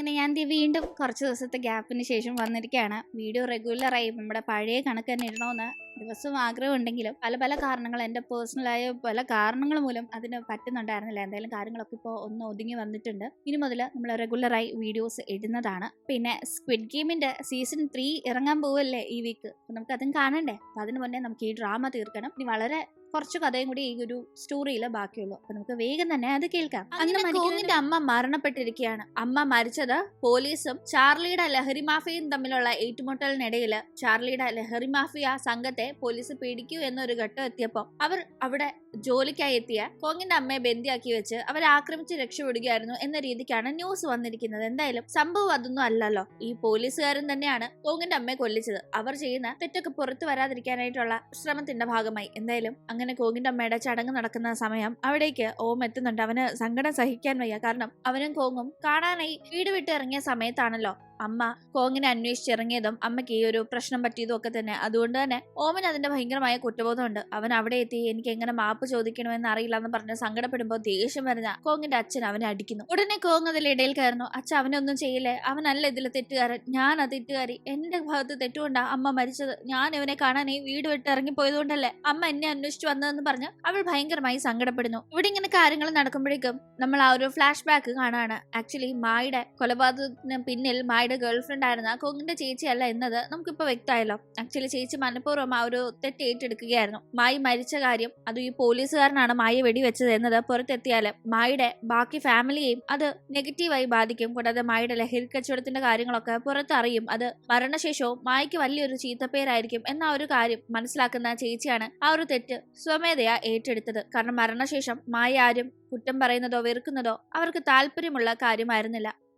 അങ്ങനെ ഞാൻ വീണ്ടും കുറച്ച് ദിവസത്തെ ഗ്യാപ്പിന് ശേഷം വന്നിരിക്കുകയാണ് വീഡിയോ റെഗുലറായി. നമ്മുടെ പഴയ കണക്ക് തന്നെ ഇടണമെന്ന് ദിവസവും ആഗ്രഹമുണ്ടെങ്കിലും പല പല കാരണങ്ങൾ എന്റെ പേഴ്സണലായ പല കാരണങ്ങൾ മൂലം അതിന് പറ്റുന്നുണ്ടായിരുന്നില്ല. എന്തായാലും കാര്യങ്ങളൊക്കെ ഇപ്പോൾ ഒന്ന് ഒതുങ്ങി വന്നിട്ടുണ്ട്. ഇനി മുതൽ നമ്മൾ റെഗുലറായി വീഡിയോസ് ഇടുന്നതാണ്. പിന്നെ സ്ക്വിഡ് ഗെയിമിന്റെ സീസൺ ത്രീ ഇറങ്ങാൻ പോവല്ലേ ഈ വീക്ക് നമുക്ക് അതും കാണണ്ടേ? അപ്പം അതിന് മുന്നേ നമുക്ക് ഈ ഡ്രാമ തീർക്കണം. ഇനി വളരെ കുറച്ച് കഥയും കൂടി ഈ ഒരു സ്റ്റോറിയിൽ ബാക്കിയുള്ളൂ. അപ്പൊ നമുക്ക് വേഗം തന്നെ അത് കേൾക്കാം. അന്ന് കോങ്ങിന്റെ അമ്മ മരണപ്പെട്ടിരിക്കുകയാണ്. അമ്മ മരിച്ചത് പോലീസും ചാർലിയുടെ ലഹരി മാഫിയയും തമ്മിലുള്ള ഏറ്റുമുട്ടലിനിടയിൽ ചാർലിയുടെ ലഹരി മാഫിയ സംഘത്തെ പോലീസ് പിടിക്കൂ എന്നൊരു ഘട്ടം എത്തിയപ്പോൾ അവർ അവിടെ ജോലിക്കായി എത്തിയ കോങ്ങിന്റെ അമ്മയെ ബന്ദിയാക്കി വെച്ച് അവരെ ആക്രമിച്ച് രക്ഷപ്പെടുകയായിരുന്നു എന്ന രീതിക്കാണ് ന്യൂസ് വന്നിരിക്കുന്നത്. എന്തായാലും സംഭവം അതൊന്നും അല്ലല്ലോ. ഈ പോലീസുകാരൻ തന്നെയാണ് കോങ്ങിന്റെ അമ്മയെ കൊല്ലിച്ചത്. അവർ ചെയ്യുന്ന തെറ്റൊക്കെ പുറത്തു വരാതിരിക്കാനായിട്ടുള്ള ശ്രമത്തിന്റെ ഭാഗമായി. എന്തായാലും അങ്ങനെ കോങ്ങിന്റെ അമ്മയുടെ ചടങ്ങ് നടക്കുന്ന സമയം അവിടേക്ക് ഓം എത്തുന്നുണ്ട്. അവന് സങ്കടം സഹിക്കാൻ വയ്യ. കാരണം അവനും കോങ്ങും കാണാനായി വീട് വിട്ട് ഇറങ്ങിയ സമയത്താണല്ലോ. അമ്മ കോങ്ങിനെ അന്വേഷിച്ചിറങ്ങിയതും അമ്മയ്ക്ക് ഈ ഒരു പ്രശ്നം പറ്റിയതും ഒക്കെ തന്നെ. അതുകൊണ്ട് തന്നെ ഓമൻ അതിന്റെ ഭയങ്കരമായ കുറ്റബോധമുണ്ട്. അവൻ അവിടെ എത്തി എനിക്ക് എങ്ങനെ മാപ്പ് ചോദിക്കണമെന്ന് അറിയില്ല എന്ന് പറഞ്ഞ് സങ്കടപ്പെടുമ്പോൾ ദേഷ്യം വരുന്ന കോങ്ങിന്റെ അച്ഛൻ അവനെ അടിക്കുന്നു. ഉടനെ കോങ് അതിൽ ഇടയിൽ കയറുന്നു. അച്ഛൻ അവനൊന്നും ചെയ്യില്ലേ? അവനല്ല ഇതിൽ തെറ്റുകാരൻ. ഞാൻ ആ തെറ്റുകാരി. എന്റെ ഭാഗത്ത് തെറ്റുകൊണ്ടാ അമ്മ മരിച്ചത്. ഞാൻ ഇവനെ കാണാൻ ഈ വീട് വിട്ട് ഇറങ്ങിപ്പോയതുകൊണ്ടല്ലേ അമ്മ എന്നെ അന്വേഷിച്ചു വന്നതെന്ന് പറഞ്ഞ് അവൾ ഭയങ്കരമായി സങ്കടപ്പെടുന്നു. ഇവിടെ ഇങ്ങനെ കാര്യങ്ങൾ നടക്കുമ്പോഴേക്കും നമ്മൾ ആ ഒരു ഫ്ലാഷ് ബാക്ക് കാണാണ്. ആക്ച്വലി മായുടെ കൊലപാതകത്തിന് പിന്നിൽ മായുടെ ഗേൾ ഫ്രണ്ട് ആയിരുന്ന. കോങ്ങിന്റെ ചേച്ചിയല്ല എന്നത് നമുക്കിപ്പോ വ്യക്തമായല്ലോ. ആക്ച്വലി ചേച്ചി മനഃപൂർവം ആ ഒരു തെറ്റ് ഏറ്റെടുക്കുകയായിരുന്നു. മായി മരിച്ച കാര്യം അത് ഈ പോലീസുകാരനാണ് മായെ വെടിവെച്ചത് എന്നത് പുറത്തെത്തിയാൽ മായുടെ ബാക്കി ഫാമിലിയെയും അത് നെഗറ്റീവായി ബാധിക്കും. കൂടാതെ മായുടെ ലഹരി കച്ചവടത്തിന്റെ കാര്യങ്ങളൊക്കെ പുറത്തറിയും. അത് മരണശേഷവും മായ്ക്ക് വലിയൊരു ചീത്തപ്പേരായിരിക്കും എന്ന ഒരു കാര്യം മനസ്സിലാക്കുന്ന ചേച്ചിയാണ് ആ ഒരു തെറ്റ് സ്വമേധയാ ഏറ്റെടുത്തത്. കാരണം മരണശേഷം മായ ആരും കുറ്റം പറയുന്നതോ വെറുക്കുന്നതോ അവർക്ക് താല്പര്യമുള്ള കാര്യമായിരുന്നില്ല.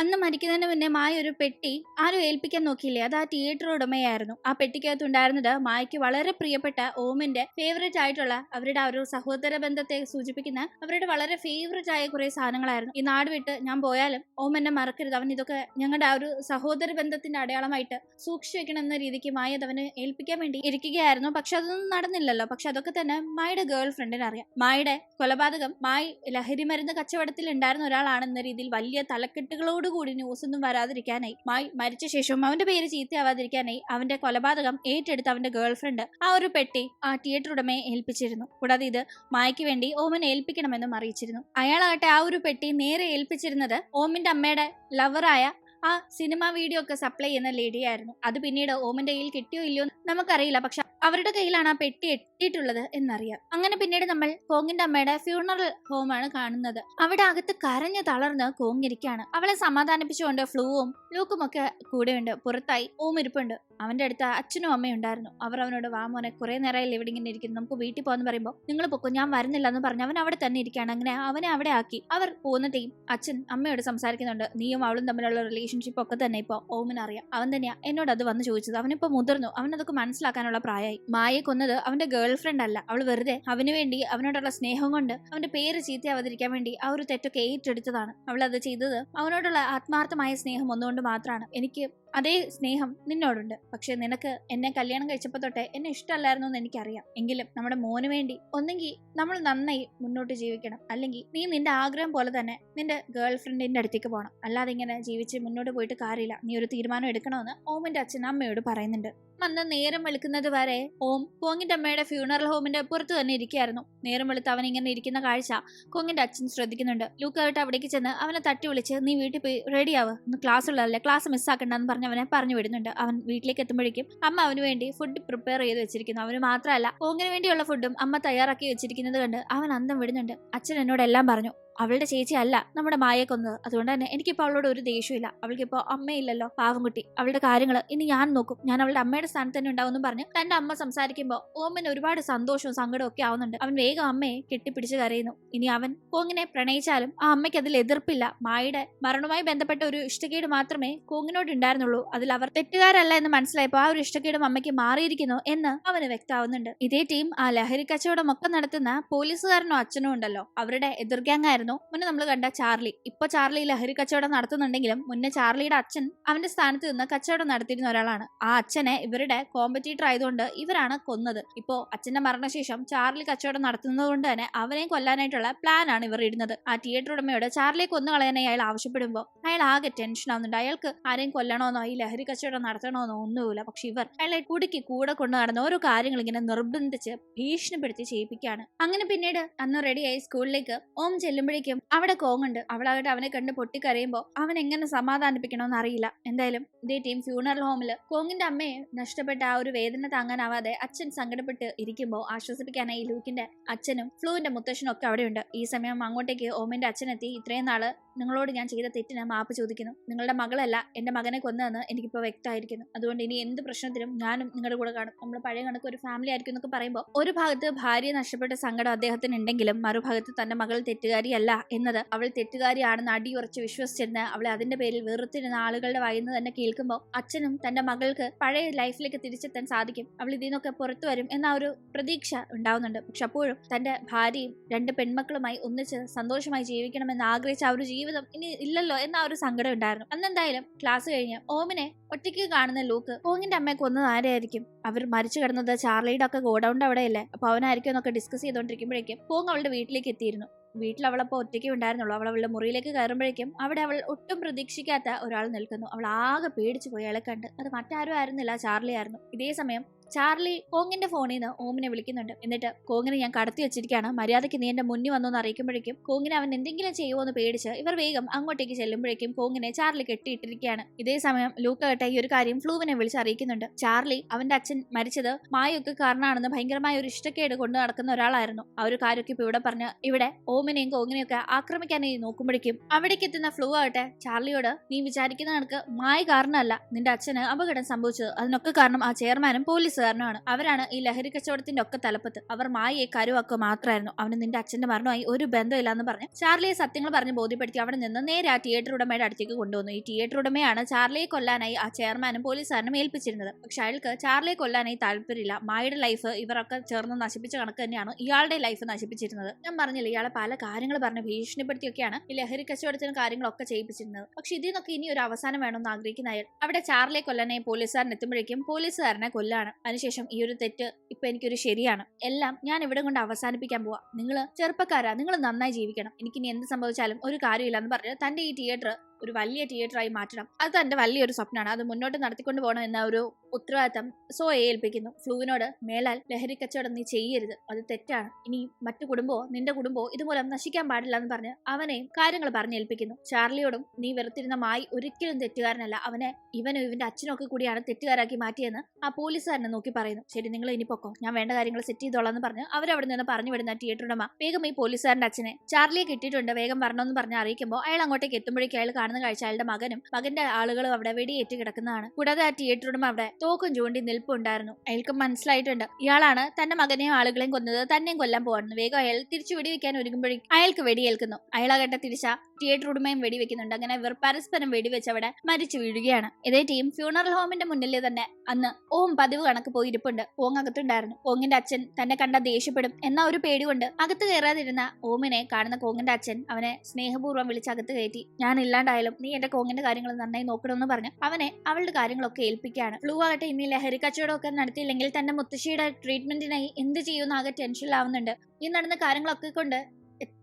അന്ന് മരിക്കുന്നതിന് മുന്നേ മായ ഒരു പെട്ടി ആരും ഏൽപ്പിക്കാൻ നോക്കിയില്ലേ? അത് ആ തിയേറ്റർ ഉടമയായിരുന്നു. ആ പെട്ടിക്കകത്ത് ഉണ്ടായിരുന്നത് മായയ്ക്ക് വളരെ പ്രിയപ്പെട്ട ഓമിന്റെ ഫേവറേറ്റ് ആയിട്ടുള്ള അവരുടെ ആ ഒരു സഹോദര ബന്ധത്തെ സൂചിപ്പിക്കുന്ന അവരുടെ വളരെ ഫേവറേറ്റ് ആയ കുറെ സാധനങ്ങളായിരുന്നു. ഈ നാട് വിട്ട് ഞാൻ പോയാലും ഓം എന്നെ മറക്കരുത്. അവൻ ഇതൊക്കെ ഞങ്ങളുടെ ആ ഒരു സഹോദര ബന്ധത്തിന്റെ അടയാളമായിട്ട് സൂക്ഷിച്ചു എന്ന രീതിക്ക് മായ അത് അവന് ഏൽപ്പിക്കാൻ വേണ്ടി ഇരിക്കുകയായിരുന്നു. പക്ഷെ അതൊന്നും നടന്നില്ലല്ലോ. പക്ഷെ അതൊക്കെ തന്നെ മായയുടെ ഗേൾ ഫ്രണ്ടിന് അറിയാം. മായയുടെ കൊലപാതകം മായി ലഹരി മരുന്ന് കച്ചവടത്തിൽ ഉണ്ടായിരുന്ന ഒരാളാണെന്ന രീതിയിൽ വലിയ തലക്കെട്ടുകളോടുകൂടി ന്യൂസ് ഒന്നും വരാതിരിക്കാനായി. മായി മരിച്ച ശേഷവും അവന്റെ പേര് ചീത്തയാവാതിരിക്കാനായി അവന്റെ കൊലപാതകം ഏറ്റെടുത്ത അവന്റെ ഗേൾഫ്രണ്ട് ആ ഒരു പെട്ടി ആ തിയേറ്റർ ഉടമയെ ഏൽപ്പിച്ചിരുന്നു. കൂടാതെ ഇത് മായ്ക്ക് വേണ്ടി ഓമൻ ഏൽപ്പിക്കണമെന്നും അറിയിച്ചിരുന്നു. അയാളാകട്ടെ ആ ഒരു പെട്ടി നേരെ ഏൽപ്പിച്ചിരുന്നത് ഓമിന്റെ അമ്മയുടെ ലവറായ ആ സിനിമ വീഡിയോ ഒക്കെ സപ്ലൈ ചെയ്യുന്ന ലേഡിയായിരുന്നു അത് പിന്നീട് ഓമിന്റെ കയ്യിൽ കിട്ടിയോ ഇല്ലയോ നമുക്കറിയില്ല. പക്ഷെ അവരുടെ കയ്യിലാണ് ആ പെട്ടി എത്തിയിട്ടുള്ളത് എന്നറിയാം. അങ്ങനെ പിന്നീട് നമ്മൾ കോങ്ങിന്റെ അമ്മയുടെ ഫ്യൂണറൽ ഹോം ആണ് കാണുന്നത്. അവിടെ അകത്ത് കരഞ്ഞു തളർന്ന് കോങ്ങിരിക്കാണ് അവളെ സമാധാനിപ്പിച്ചുകൊണ്ട് ഫ്ലൂവും ലൂക്കും ഒക്കെ കൂടെയുണ്ട് പുറത്തായി ഓം ഇരിപ്പുണ്ട്. അവന്റെ അടുത്ത് അച്ഛനും അമ്മയും ഉണ്ടായിരുന്നു. അവർ അവനോട് വാ മോനെ കുറെ നേരമായില്ല ഇവിടെ ഇങ്ങനെ ഇരിക്കുന്നു. നമുക്ക് വീട്ടിൽ പോകാന്ന് പറയുമ്പോൾ നിങ്ങൾ പൊക്കോ ഞാൻ വരുന്നില്ല എന്ന് പറഞ്ഞ് അവൻ അവിടെ തന്നെ ഇരിക്കുകയാണ്. അങ്ങനെ അവനെ അവിടെ ആക്കി. അവർ പോകുന്ന ടീം അച്ഛൻ അമ്മയോട് സംസാരിക്കുന്നുണ്ട്. നീയും അവളും തമ്മിലുള്ള റിലേഷൻഷിപ്പ് ഒക്കെ തന്നെ ഇപ്പോൾ ഓമിനറിയാം അവൻ തന്നെയാ എന്നോട് അത് വന്ന് ചോദിച്ചത്. അവനിപ്പോ മുതിർന്നു. അവനതൊക്കെ മനസ്സിലാക്കാനുള്ള പ്രായമായി മായെ കൊന്നത് അവന്റെ ഗേൾ ഫ്രണ്ട് അല്ല. അവൾ വെറുതെ അവന് വേണ്ടി അവനോടുള്ള സ്നേഹം കൊണ്ട് അവന്റെ പേര് ചീത്തയാവാതിരിക്കാൻ വേണ്ടി ആ ഒരു തെറ്റൊക്കെ ഏറ്റെടുത്തതാണ്. അവൾ അത് ചെയ്തത് അവനോടുള്ള ആത്മാർത്ഥമായ സ്നേഹം ഒന്നുകൊണ്ട് മാത്രമാണ് എനിക്ക് അതേ സ്നേഹം നിന്നോടുണ്ട്. പക്ഷെ നിനക്ക് എന്നെ കല്യാണം കഴിച്ചപ്പോ തൊട്ടേ എന്നെ ഇഷ്ടമല്ലായിരുന്നു എന്ന് എനിക്കറിയാം. എങ്കിലും നമ്മുടെ മോന് വേണ്ടി ഒന്നെങ്കിൽ നമ്മൾ നന്നായി മുന്നോട്ട് ജീവിക്കണം. അല്ലെങ്കിൽ നീ നിന്റെ ആഗ്രഹം പോലെ തന്നെ നിന്റെ ഗേൾ ഫ്രണ്ടിന്റെ അടുത്തേക്ക് പോകണം അല്ലാതെ ഇങ്ങനെ ജീവിച്ച് മുന്നോട്ട് പോയിട്ട് കാര്യമില്ല. നീ ഒരു തീരുമാനം എടുക്കണമെന്ന് ഓമിന്റെ അച്ഛൻ അമ്മയോട് പറയുന്നുണ്ട്. അന്ന് നേരം വെളുക്കുന്നത് വരെ ഓം കോങ്ങിന്റെ അമ്മയുടെ ഫ്യൂണറൽ ഹോമിന്റെ പുറത്ത് തന്നെ ഇരിക്കുകയായിരുന്നു. നേരം വെളുത്ത് അവൻ ഇങ്ങനെ ഇരിക്കുന്ന കാഴ്ച കോങ്ങിന്റെ അച്ഛൻ ശ്രദ്ധിക്കുന്നുണ്ട്. ലൂക്കായിട്ട് അവിടേക്ക് ചെന്ന് അവനെ തട്ടി വിളിച്ച് നീ വീട്ടിൽ പോയി റെഡിയാവ് ഇന്ന് ക്ലാസ് ഉള്ളതല്ലേ? ക്ലാസ് മിസ്സാക്കണ്ടെന്ന് പറഞ്ഞ് അവനെ പറഞ്ഞു വിടുന്നുണ്ട്. അവൻ വീട്ടിലേക്ക് എത്തുമ്പോഴേക്കും അമ്മ അവന് വേണ്ടി ഫുഡ് പ്രിപ്പയർ ചെയ്ത് വെച്ചിരിക്കുന്നു. അവന് മാത്രമല്ല കോങ്ങിന് വേണ്ടിയുള്ള ഫുഡും അമ്മ തയ്യാറാക്കി വെച്ചിരിക്കുന്നത് കണ്ട് അവൻ അന്തം വിടുന്നുണ്ട്. അച്ഛൻ എന്നോട് എല്ലാം പറഞ്ഞു. അവളുടെ ചേച്ചി അല്ല നമ്മുടെ മായ കൊന്നത് അതുകൊണ്ട് തന്നെ എനിക്കിപ്പോൾ അവളോട് ഒരു ദേഷ്യമില്ല അവൾക്കിപ്പോൾ അമ്മയില്ലല്ലോ പാവം കുട്ടി അവളുടെ കാര്യങ്ങൾ ഇനി ഞാൻ നോക്കും. ഞാൻ അവളുടെ അമ്മയുടെ സ്ഥാനത്ത് തന്നെ ഉണ്ടാവും പറഞ്ഞു തന്റെ അമ്മ സംസാരിക്കുമ്പോൾ ഓമന് ഒരുപാട് സന്തോഷവും സങ്കടവും ഒക്കെ ആവുന്നുണ്ട്. അവൻ വേഗം അമ്മയെ കെട്ടിപ്പിടിച്ച് കരയുന്നു. ഇനി അവൻ കോങ്ങിനെ പ്രണയിച്ചാലും ആ അമ്മയ്ക്ക് അതിൽ എതിർപ്പില്ല. മായയുടെ മരണവുമായി ബന്ധപ്പെട്ട ഒരു ഇഷ്ടക്കേട് മാത്രമേ കോങ്ങിനോട് ഉണ്ടായിരുന്നുള്ളൂ അതിൽ അവർ തെറ്റുകാരല്ല എന്ന് മനസ്സിലായപ്പോൾ ആ ഒരു ഇഷ്ടക്കേടും അമ്മയ്ക്ക് മാറിയിരിക്കുന്നു എന്ന് അവന് വ്യക്തമാവുന്നുണ്ട്. ഇതേ ടീം ആ ലഹരി കച്ചവടം ഒക്കെ നടത്തുന്ന പോലീസുകാരനോ അച്ഛനോ ഉണ്ടല്ലോ. അവരുടെ എതിർഗ്യാങ്ങായിരുന്നു ആയിരുന്നു. മുന്നേ നമ്മൾ കണ്ട ചാർലി. ഇപ്പൊ ചാർലി ലഹരി കച്ചവടം നടത്തുന്നുണ്ടെങ്കിലും മുന്നേ ചാർലിയുടെ അച്ഛൻ അവന്റെ സ്ഥാനത്ത് നിന്ന് കച്ചവടം നടത്തിയിരുന്ന ഒരാളാണ്. ആ അച്ഛനെ ഇവരുടെ കോമ്പറ്റീറ്റർ ആയതുകൊണ്ട് ഇവരാണ് കൊന്നത്. ഇപ്പോ അച്ഛന്റെ മരണശേഷം ചാർലി കച്ചവടം നടത്തുന്നത് കൊണ്ട് തന്നെ അവനെ കൊല്ലാനായിട്ടുള്ള പ്ലാൻ ആണ് ഇവർ ഇടുന്നത്. ആ തിയേറ്റർ ഉടമയോട് ചാർലിയെ കൊന്നു കളയാനായി അയാൾ ആവശ്യപ്പെടുമ്പോൾ അയാൾ ആകെ ടെൻഷൻ ആവുന്നുണ്ട്. അയാൾക്ക് ആരെയും കൊല്ലണമെന്നോ ഈ ലഹരി കച്ചവടം നടത്തണമെന്നോ ഒന്നുമില്ല. പക്ഷെ ഇവർ അയാളെ കുടുക്കി കൂടെ കൊണ്ടു നടന്ന ഓരോ കാര്യങ്ങൾ ഇങ്ങനെ നിർബന്ധിച്ച് ഭീഷണിപ്പെടുത്തി ചെയ്യിപ്പിക്കുകയാണ്. അങ്ങനെ പിന്നീട് അന്ന് റെഡിയായി സ്കൂളിലേക്ക് ഓം ചെല്ലുമ്പോഴേക്കും അവിടെ കോങ്ങുണ്ട്. അവളാകട്ടെ അവനെ കണ്ട് പൊട്ടിക്കരയുമ്പോൾ അവൻ എങ്ങനെ സമാധാനിപ്പിക്കണമെന്ന് അറിയില്ല. എന്തായാലും ഇതേ ടീം ഫ്യൂണറൽ ഹോമിൽ കോങ്ങിന്റെ അമ്മയെ നഷ്ടപ്പെട്ട ആ ഒരു വേദന താങ്ങാനാവാതെ അച്ഛൻ സങ്കടപ്പെട്ട് ഇരിക്കുമ്പോൾ ആശ്വസിപ്പിക്കാനായി ലൂക്കിന്റെ അച്ഛനും ഫ്ലൂവിന്റെ മുത്തശ്ശനും ഒക്കെ അവിടെയുണ്ട്. ഈ സമയം അങ്ങോട്ടേക്ക് ഓമിന്റെ അച്ഛനെത്തി. ഇത്രയും നാൾ നിങ്ങളോട് ഞാൻ ചെയ്ത തെറ്റിന് മാപ്പ് ചോദിക്കുന്നു. നിങ്ങളുടെ മകളല്ല എന്റെ മകനെ കൊന്നതെന്ന് എനിക്കിപ്പോൾ വ്യക്തമായിരിക്കുന്നു. അതുകൊണ്ട് ഇനി എന്ത് പ്രശ്നത്തിലും ഞാനും നിങ്ങളുടെ കൂടെ കാണും. നമ്മൾ പഴയ കണക്ക് ഒരു ഫാമിലി ആയിരിക്കും എന്നൊക്കെ പറയുമ്പോൾ ഒരു ഭാഗത്ത് ഭാര്യയെ നഷ്ടപ്പെട്ട സങ്കടം അദ്ദേഹത്തിന് ഉണ്ടെങ്കിലും മറുഭാഗത്ത് തന്റെ മകൾ തെറ്റുകാരിയല്ല എന്നത് അവൾ തെറ്റുകാരിയാണെന്ന് അടിയുറച്ച് വിശ്വസിച്ചെന്ന് അവളെ അതിന്റെ പേരിൽ വെറുത്തിരുന്ന ആളുകളുടെ വായിന്ന് തന്നെ കേൾക്കുമ്പോൾ അച്ഛനും തന്റെ മകൾക്ക് പഴയ ലൈഫിലേക്ക് തിരിച്ചെത്താൻ സാധിക്കും. അവൾ ഇതിൽ നിന്നൊക്കെ പുറത്തു വരും എന്ന ഒരു പ്രതീക്ഷ ഉണ്ടാവുന്നുണ്ട്. പക്ഷെ അപ്പോഴും തന്റെ ഭാര്യയും രണ്ട് പെൺമക്കളുമായി ഒന്നിച്ച് സന്തോഷമായി ജീവിക്കണമെന്ന് ആഗ്രഹിച്ച ആ ഒരു ജീവിതം ഇനി ഇല്ലല്ലോ എന്ന ആ ഒരു സങ്കടം ഉണ്ടായിരുന്നു. അന്നെന്തായാലും ക്ലാസ് കഴിഞ്ഞ് ഓമിനെ ഒറ്റയ്ക്ക് കാണുന്ന ലൂക്ക് ഓങ്ങിന്റെ അമ്മയെ കൊന്നത് ആരായിരിക്കും അവർ മരിച്ചു കിടന്നത് ചാർലിയുടെ ഒക്കെ ഗോഡൗണ്ട് അവിടെയല്ലേ? അപ്പൊ അവനായിരിക്കും എന്നൊക്കെ ഡിസ്കസ് ചെയ്തുകൊണ്ടിരിക്കുമ്പോഴേക്കും പോങ് അവളുടെ വീട്ടിലേക്ക് എത്തിയിരുന്നു. വീട്ടിൽ അവളപ്പോൾ ഒറ്റയ്ക്ക് ഉണ്ടായിരുന്നുള്ളൂ. അവൾ അവളുടെ മുറിയിലേക്ക് കയറുമ്പോഴേക്കും അവിടെ അവൾ ഒട്ടും പ്രതീക്ഷിക്കാത്ത ഒരാൾ നിൽക്കുന്നു. അവൾ ആകെ പേടിച്ചു പോയി അയാളെ കണ്ട്. അത് മറ്റാരും ആയിരുന്നില്ല ചാർലി ആയിരുന്നു. ഇതേ സമയം ചാർലി കോങ്ങിന്റെ ഫോണിൽ നിന്ന് ഓമിനെ വിളിക്കുന്നുണ്ട്. എന്നിട്ട് കോങ്ങിനെ ഞാൻ കടത്തി വെച്ചിരിക്കുകയാണ്. മര്യാദയ്ക്ക് നീ എന്റെ മുന്നിൽ വന്നു എന്ന് അറിയിക്കുമ്പോഴേക്കും കോങ്ങിനെ അവൻ എന്തെങ്കിലും ചെയ്യുമോ എന്ന് പേടിച്ച് ഇവർ വേഗം അങ്ങോട്ടേക്ക് ചെല്ലുമ്പോഴേക്കും കോങ്ങിനെ ചാർലി കെട്ടിയിട്ടിരിക്കുകയാണ്. ഇതേ സമയം ലൂക്ക കേട്ട ഈ ഒരു കാര്യം ഫ്ലൂവിനെ വിളിച്ച് അറിയിക്കുന്നുണ്ട്. ചാർലി അവന്റെ അച്ഛൻ മരിച്ചത് മായൊക്കെ കാരണമാണെന്ന് ഭയങ്കരമായ ഒരു ഇഷ്ടക്കേട് കൊണ്ട് നടക്കുന്ന ഒരാളായിരുന്നു. ആ ഒരു കാര്യമൊക്കെ ഇപ്പൊ ഇവിടെ പറഞ്ഞ് ഇവിടെ ഓമിനെയും കോങ്ങിനെയും ഒക്കെ ആക്രമിക്കാനായി നോക്കുമ്പോഴേക്കും അവിടേക്ക് എത്തുന്ന ഫ്ലൂ ആകട്ടെ ചാർലിയോട് നീ വിചാരിക്കുന്ന കണക്ക് മായ കാരണമല്ല നിന്റെ അച്ഛന് അപകടം സംഭവിച്ചത്. അതിനൊക്കെ കാരണം ആ ചെയർമാനും പോലീസുകാരനുമാണ് അവരാണ് ഈ ലഹരി കച്ചവടത്തിന്റെ ഒക്കെ തലപ്പത്ത്. അവർ മായയെ കരുവാക്കുക മാത്രമായിരുന്നു. അവന് നിന്റെ അച്ഛന്റെ മരണമായി ഒരു ബന്ധമില്ലാന്ന് പറഞ്ഞു ചാർലിയെ സത്യങ്ങൾ പറഞ്ഞ് ബോധ്യപ്പെടുത്തി അവിടെ നിന്ന് നേരെ ആ തിയേറ്റർ ഉടമയുടെ അടുത്തേക്ക് കൊണ്ടുവന്നു. ഈ തിയേറ്റർ ഉടമയാണ് ചാർലിയെ കൊല്ലാനായി ആ ചെയർമാനും പോലീസുകാരനും ഏൽപ്പിച്ചിരുന്നത്. പക്ഷെ അയാൾക്ക് ചാർലിയെ കൊല്ലാനായി താല്പര്യമില്ല. മായയുടെ ലൈഫ് ഇവരൊക്കെ ചേർന്ന് നശിപ്പിച്ച കണക്ക് തന്നെയാണ് ഇയാളുടെ ലൈഫ് നശിപ്പിച്ചിരുന്നത്. ഞാൻ പറഞ്ഞില്ല ഇയാളെ പല കാര്യങ്ങൾ പറഞ്ഞ് ഭീഷണിപ്പെടുത്തിയൊക്കെയാണ് ഈ ലഹരി കച്ചവടത്തിന് കാര്യങ്ങളൊക്കെ ചെയ്യിപ്പിച്ചിരുന്നത്. പക്ഷെ ഇതിൽ നിന്നൊക്കെ ഇനി ഒരു അവസാനം വേണമെന്ന് ആഗ്രഹിക്കുന്ന അയാൾ. അവിടെ ചാർലിയെ കൊല്ലാനായി പോലീസുകാരൻ എത്തുമ്പോഴേക്കും പോലീസുകാരനെ കൊല്ലാണ്. അതിനുശേഷം ഈ ഒരു തെറ്റ് ഇപ്പൊ എനിക്കൊരു ശരിയാണ്. എല്ലാം ഞാൻ ഇവിടെ കൊണ്ട് അവസാനിപ്പിക്കാൻ പോവാ. നിങ്ങൾ ചെറുപ്പക്കാരാ. നിങ്ങൾ നന്നായി ജീവിക്കണം. എനിക്കിനി എന്ത് സംഭവിച്ചാലും ഒരു കാര്യമില്ല എന്ന് പറഞ്ഞ് തന്റെ ഈ തിയേറ്റർ ഒരു വലിയ തിയേറ്ററായി മാറ്റണം. അത് തന്റെ വലിയൊരു സ്വപ്നമാണ്. അത് മുന്നോട്ട് നടത്തിക്കൊണ്ട് പോകണം എന്ന ഒരു ഉത്തരവാദിത്തം സോയെ ഏൽപ്പിക്കുന്നു. ഫ്ലൂവിനോട് മേലാൽ ലഹരി കച്ചവടം നീ ചെയ്യരുത്. അത് തെറ്റാണ്. ഇനി മറ്റു കുടുംബമോ നിന്റെ കുടുംബമോ ഇതുമൂലം നശിക്കാൻ പാടില്ല എന്ന് പറഞ്ഞ് അവനെയും കാര്യങ്ങൾ പറഞ്ഞേൽപ്പിക്കുന്നു ചാർലിയോടും നീ വെറുത്തിരുന്ന മായി ഒരിക്കലും തെറ്റുകാരനല്ല. അവനെ ഇവനും ഇവന്റെ അച്ഛനൊക്കെ കൂടിയാണ് തെറ്റുകാരാക്കി മാറ്റിയെന്ന് ആ പോലീസുകാരനെ നോക്കി പറയുന്നു. ശരി നിങ്ങൾ ഇനി പൊക്കോ. ഞാൻ വേണ്ട കാര്യങ്ങൾ സെറ്റ് ചെയ്തോളാം എന്ന് പറഞ്ഞ് അവരവിടെ നിന്ന് പറഞ്ഞു വിടുന്ന തിയേറ്റർ ഉടമ വേഗം ഈ പോലീസുകാരന്റെ അച്ഛനെ ചാർലിയെ കിട്ടിയിട്ടുണ്ട്. വേഗം വരണമെന്ന് പറഞ്ഞ് അറിയിക്കുമ്പോൾ അയാൾ അങ്ങോട്ടേക്ക് എത്തുമ്പോഴേക്കും അയാൾ കാണുന്ന കാഴ്ച അയാളുടെ മകനും മകന്റെ ആളുകളും അവിടെ വെടിയേറ്റ് കിടക്കുന്നതാണ്. കൂടാതെ ആ തിയേറ്റർ ഉടമ അവിടെ തോക്കും ചൂണ്ടി നിൽപ്പുണ്ടായിരുന്നു അയാൾക്ക് മനസ്സിലായിട്ടുണ്ട്. ഇയാളാണ് തന്റെ മകനെയും ആളുകളെയും കൊന്നത് തന്നെയും കൊല്ലാൻ പോകുന്നത് വേഗം അയാൾ തിരിച്ചു വെടിവെക്കാൻ ഒരുങ്ങുമ്പോഴേക്കും അയാൾക്ക് വെടിയേൽക്കുന്നു. അയാളാകട്ടെ തിരിച്ച തിയേറ്റർ ഉടമയും വെടിവെക്കുന്നുണ്ട്. അങ്ങനെ ഇവർ പരസ്പരം വെടിവെച്ച് അവിടെ മരിച്ചു വീഴുകയാണ്. ഇതേ ടീം ഫ്യൂണറൽ ഹോമിന്റെ മുന്നിൽ തന്നെ അന്ന് ഓം പതിവ് കണക്ക് പോയി ഇരിപ്പുണ്ട് ഓങ് അകത്തുണ്ടായിരുന്നു. ഓങ്ങിന്റെ അച്ഛൻ തന്നെ കണ്ട ദേഷ്യപ്പെടും എന്ന ഒരു പേടി കൊണ്ട് അകത്ത് കയറാതിരുന്ന ഓമിനെ കാണുന്ന കോങ്ങിന്റെ അച്ഛൻ അവനെ സ്നേഹപൂർവം വിളിച്ച് അകത്ത് കയറ്റി ഞാൻ ഇല്ലാണ്ടായാലും നീ എന്റെ കോങ്ങിന്റെ കാര്യങ്ങൾ നന്നായി നോക്കണമെന്ന് പറഞ്ഞു. അവനെ അവളുടെ കാര്യങ്ങളൊക്കെ ഏൽപ്പിക്കുകയാണ്. ഫ്ലൂ ആകട്ടെ ഇനി ലഹരി കച്ചവടമൊക്കെ നടത്തിയില്ലെങ്കിൽ തന്റെ മുത്തശ്ശിയുടെ ട്രീറ്റ്മെന്റിനായി എന്ത് ചെയ്യുമെന്ന് ആകെ ടെൻഷനിലാവുന്നുണ്ട് ഈ നടന്ന കാര്യങ്ങളൊക്കെ കൊണ്ട്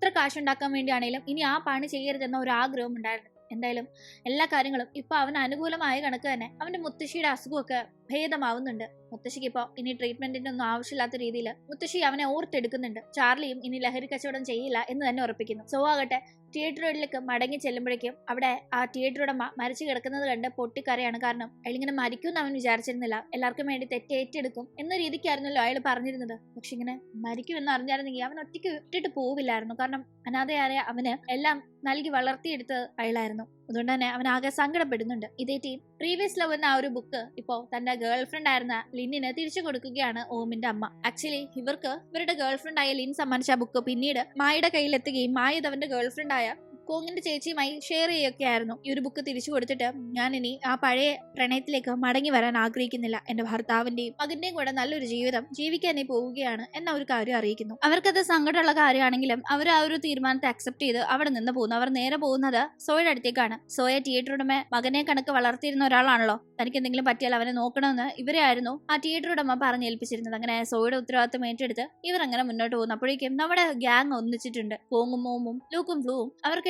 എത്ര കാശുണ്ടാക്കാൻ വേണ്ടിയാണെങ്കിലും ഇനി ആ പണി ചെയ്യരുതെന്ന ഒരു ആഗ്രഹം ഉണ്ടായിരുന്നു. എന്തായാലും എല്ലാ കാര്യങ്ങളും ഇപ്പൊ അവന് അനുകൂലമായ കണക്ക് തന്നെ. അവന്റെ മുത്തശ്ശിയുടെ അസുഖമൊക്കെ ഭേദമാവുന്നുണ്ട്. മുത്തശ്ശിക്ക് ഇപ്പോൾ ഇനി ട്രീറ്റ്മെന്റിന്റെ ഒന്നും ആവശ്യമില്ലാത്ത രീതിയിൽ മുത്തശ്ശി അവനെ ഓർത്തെടുക്കുന്നുണ്ട്. ചാർലിയും ഇനി ലഹരി കച്ചവടം ചെയ്യില്ല എന്ന് തന്നെ ഉറപ്പിക്കുന്നു. സോ ആകട്ടെ തിയേറ്ററുകളിലേക്ക് മടങ്ങി ചെല്ലുമ്പോഴേക്കും അവിടെ ആ തിയേറ്റർ ഉടമ മരിച്ചു കിടക്കുന്നത് കണ്ട് പൊട്ടിക്കരയാണ്. കാരണം അയാളിങ്ങനെ മരിക്കുമെന്ന് അവൻ വിചാരിച്ചിരുന്നില്ല. എല്ലാവർക്കും വേണ്ടി തെറ്റേറ്റെടുക്കും എന്ന രീതിക്കായിരുന്നല്ലോ അയാൾ പറഞ്ഞിരുന്നത്. പക്ഷെ ഇങ്ങനെ മരിക്കും എന്ന് അറിഞ്ഞായിരുന്നെങ്കിൽ അവൻ ഒറ്റയ്ക്ക് ഇട്ടിട്ട് പോവില്ലായിരുന്നു. കാരണം അനാഥയായ അവന് എല്ലാം നൽകി വളർത്തിയെടുത്ത് അയാളായിരുന്നു. അതുകൊണ്ട് തന്നെ അവൻ ആകെ സങ്കടപ്പെടുന്നുണ്ട്. ഇതേ ടീം പ്രീവിയസ് ലവ് എന്ന ആ ഒരു ബുക്ക് ഇപ്പോ തന്റെ ഗേൾ ഫ്രണ്ട് ആയിരുന്ന ലിന്നിന് തിരിച്ചു കൊടുക്കുകയാണ് ഓമിന്റെ അമ്മ. ആക്ച്വലി ഇവർക്ക് ഇവരുടെ ഗേൾ ഫ്രണ്ട് ആയ ലിൻ സമ്മാനിച്ച ബുക്ക് പിന്നീട് മായയുടെ കയ്യിൽ എത്തുകയും മായ അവന്റെ ഗേൾ ഫ്രണ്ട് ആയ കോങ്ങിന്റെ ചേച്ചിയുമായി ഷെയർ ചെയ്യുകയൊക്കെ ആയിരുന്നു ഈ ഒരു ബുക്ക് തിരിച്ചു കൊടുത്തിട്ട് ഞാൻ ഇനി ആ പഴയ പ്രണയത്തിലേക്ക് മടങ്ങി വരാൻ ആഗ്രഹിക്കുന്നില്ല എന്റെ ഭർത്താവിന്റെയും മകന്റെയും കൂടെ നല്ലൊരു ജീവിതം ജീവിക്കാനേ പോവുകയാണ് എന്ന ഒരു കാര്യം അറിയിക്കുന്നു. അവർക്കത് സങ്കടമുള്ള കാര്യമാണെങ്കിലും അവർ ആ ഒരു തീരുമാനത്തെ അക്സെപ്റ്റ് ചെയ്ത് അവിടെ നിന്ന് പോകുന്നു. അവർ നേരെ പോകുന്നത് സോയുടെ അടുത്തേക്കാണ്. സോയ തിയേറ്റർ ഉടമ മകനെ കണക്ക് വളർത്തിയിരുന്ന ഒരാളാണല്ലോ. തനിക്ക് എന്തെങ്കിലും പറ്റിയാൽ അവനെ നോക്കണമെന്ന് ഇവരെയായിരുന്നു ആ തിയേറ്റർ ഉടമ പറഞ്ഞേൽപ്പിച്ചിരുന്നത് അങ്ങനെ സോയുടെ ഉത്തരവാദിത്തം ഏറ്റെടുത്ത് ഇവർ അങ്ങനെ മുന്നോട്ട് പോകുന്നു. അപ്പോഴേക്കും നമ്മുടെ ഗ്യാങ് ഒന്നിച്ചിട്ടുണ്ട്. പോങ്ങും മോമും ലൂക്കും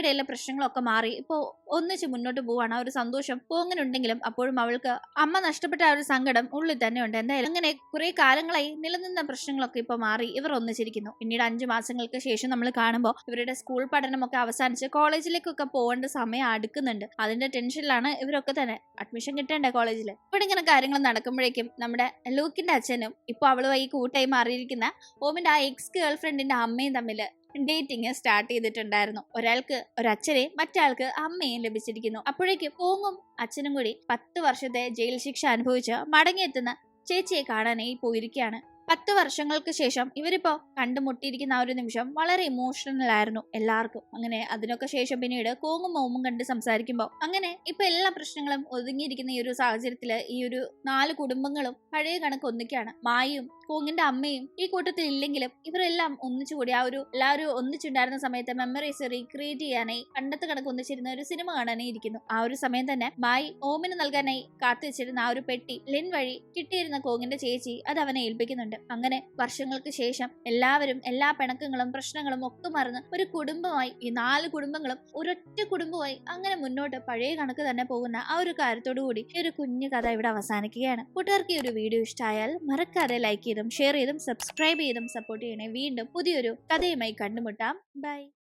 ഫ്ലൂവും എല്ലാ പ്രശ്നങ്ങളൊക്കെ മാറി. ഇപ്പോൾ ഒന്നിച്ച് മുന്നോട്ട് പോവാണ്. ആ ഒരു സന്തോഷം പോങ്ങനുണ്ടെങ്കിലും അപ്പോഴും അവൾക്ക് അമ്മ നഷ്ടപ്പെട്ട ആ ഒരു സങ്കടം ഉള്ളിൽ തന്നെ ഉണ്ട്. എന്തായാലും അങ്ങനെ കുറെ കാലങ്ങളായി നിലനിന്ന പ്രശ്നങ്ങളൊക്കെ ഇപ്പോൾ മാറി ഇവർ ഒന്നിച്ചിരിക്കുന്നു. പിന്നീട് അഞ്ചു മാസങ്ങൾക്ക് ശേഷം നമ്മൾ കാണുമ്പോൾ ഇവരുടെ സ്കൂൾ പഠനമൊക്കെ അവസാനിച്ച് കോളേജിലേക്കൊക്കെ പോകേണ്ട സമയം അടുക്കുന്നുണ്ട്. അതിന്റെ ടെൻഷനിലാണ് ഇവരൊക്കെ തന്നെ. അഡ്മിഷൻ കിട്ടേണ്ട കോളേജിൽ ഇവിടെ ഇങ്ങനെ കാര്യങ്ങൾ നടക്കുമ്പോഴേക്കും നമ്മുടെ ലൂക്കിന്റെ അച്ഛനും ഇപ്പോൾ അവളുമായി കൂട്ടായി മാറിയിരിക്കുന്ന ഓമിന്റെ ആ എക്സ് ഗേൾ ഫ്രണ്ടിന്റെ അമ്മയും തമ്മിൽ ഡേറ്റിംഗ് സ്റ്റാർട്ട് ചെയ്തിട്ടുണ്ടായിരുന്നു. ഒരാൾക്ക് ഒരച്ഛനെയും മറ്റാൾക്ക് അമ്മയും ലഭിച്ചിരിക്കുന്നു. അപ്പോഴേക്കും പോങ്ങും അച്ഛനും കൂടി പത്ത് വർഷത്തെ ജയിൽ ശിക്ഷ അനുഭവിച്ച് മടങ്ങിയെത്തുന്ന ചേച്ചിയെ കാണാനായി പോയിരിക്കുകയാണ്. പത്ത് വർഷങ്ങൾക്ക് ശേഷം ഇവരിപ്പോ കണ്ടുമുട്ടിയിരിക്കുന്ന ആ ഒരു നിമിഷം വളരെ ഇമോഷണൽ ആയിരുന്നു എല്ലാവർക്കും. അങ്ങനെ അതിനൊക്കെ ശേഷം പിന്നീട് കോങ്ങും മോമും കണ്ട് സംസാരിക്കുമ്പോൾ അങ്ങനെ ഇപ്പൊ എല്ലാ പ്രശ്നങ്ങളും ഒതുങ്ങിയിരിക്കുന്ന ഈ ഒരു സാഹചര്യത്തിൽ ഈ ഒരു നാല് കുടുംബങ്ങളും പഴയ കണക്ക് ഒന്നിക്കാണ് മായും കോങ്ങിന്റെ അമ്മയും ഈ കൂട്ടത്തിൽ ഇല്ലെങ്കിലും ഇവരെല്ലാം ഒന്നിച്ചുകൂടി ആ ഒരു എല്ലാവരും ഒന്നിച്ചുണ്ടായിരുന്ന സമയത്ത് മെമ്മറീസ് റീക്രിയേറ്റ് ചെയ്യാനായി പണ്ടത്തെ കണക്ക് ഒന്നിച്ചിരുന്ന ഒരു സിനിമ കാണാനായി ഇരിക്കുന്നു ആ ഒരു സമയം തന്നെ മായി ഓമിന് നൽകാനായി കാത്തുവച്ചിരുന്ന ആ ഒരു പെട്ടി ലിൻ വഴി കിട്ടിയിരുന്ന കോങ്ങിന്റെ ചേച്ചി അത് അവനെ ഏൽപ്പിക്കുന്നുണ്ട്. അങ്ങനെ വർഷങ്ങൾക്ക് ശേഷം എല്ലാവരും എല്ലാ പിണക്കങ്ങളും പ്രശ്നങ്ങളും ഒക്കെ മറന്ന് ഒരു കുടുംബമായി ഈ നാല് കുടുംബങ്ങളും ഒരൊറ്റ കുടുംബമായി അങ്ങനെ മുന്നോട്ട് പഴയ കണക്ക് തന്നെ പോകുന്ന ആ ഒരു കാര്യത്തോടു കൂടി ഈ ഒരു കുഞ്ഞു കഥ ഇവിടെ അവസാനിക്കുകയാണ്. കൂട്ടുകാർക്ക് ഈ ഒരു വീഡിയോ ഇഷ്ടമായാൽ മറക്കാതെ ലൈക്ക് ചെയ്തും ഷെയർ ചെയ്തും സബ്സ്ക്രൈബ് ചെയ്തും സപ്പോർട്ട് ചെയ്യണേ. വീണ്ടും പുതിയൊരു കഥയുമായി കണ്ടുമുട്ടാം. ബൈ